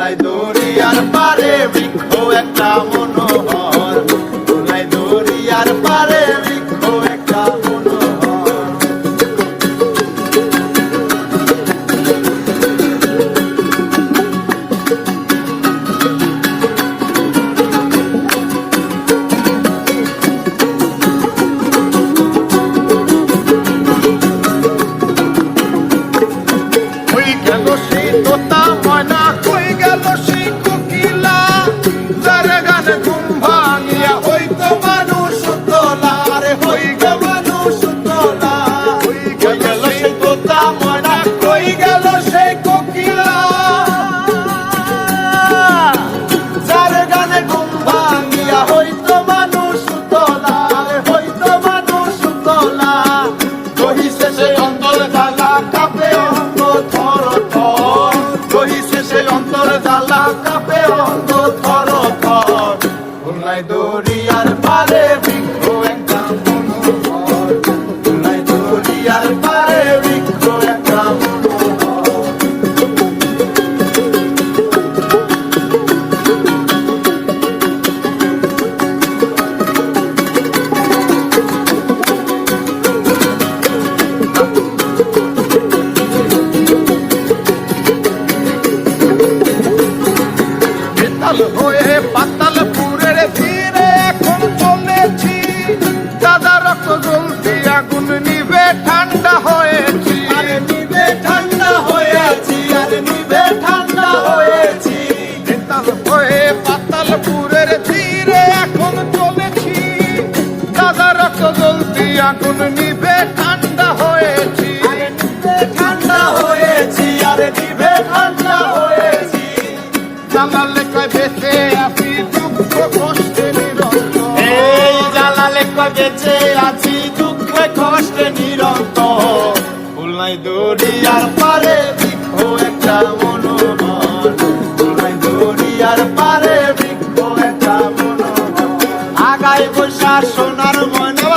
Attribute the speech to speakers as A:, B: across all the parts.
A: খুলনায় দরিয়ার পারে বৃক্ষ একটা মনোহর। দরিয়ার পারে বৃক্ষ একটা
B: খুলনায় দরিয়ার পারে জানালে কয় বেঁচে আছি দুঃখ কষ্টে নিরন্তর
A: এই জালালে কয় বেঁচে আছি, দুঃখে কষ্টে নিরন্তর খুলনায় দরিয়ার পারে বৃক্ষ একটা মনোহর খুলনায় দরিয়ার পারে বৃক্ষ একটা মনোহর আগায় বৈশা সোনার ময়না।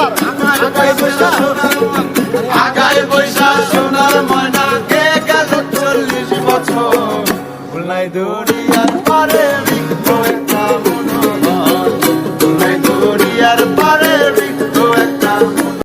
A: আগায় বৈশা সোনার ময়না। আগায় বৈশা সোনার ময়না। কে গেল চল্লিশ বছর? খুলনায় দরিয়ার পারে বিক্রয় কামনা খুলনায় দরিয়ার পারে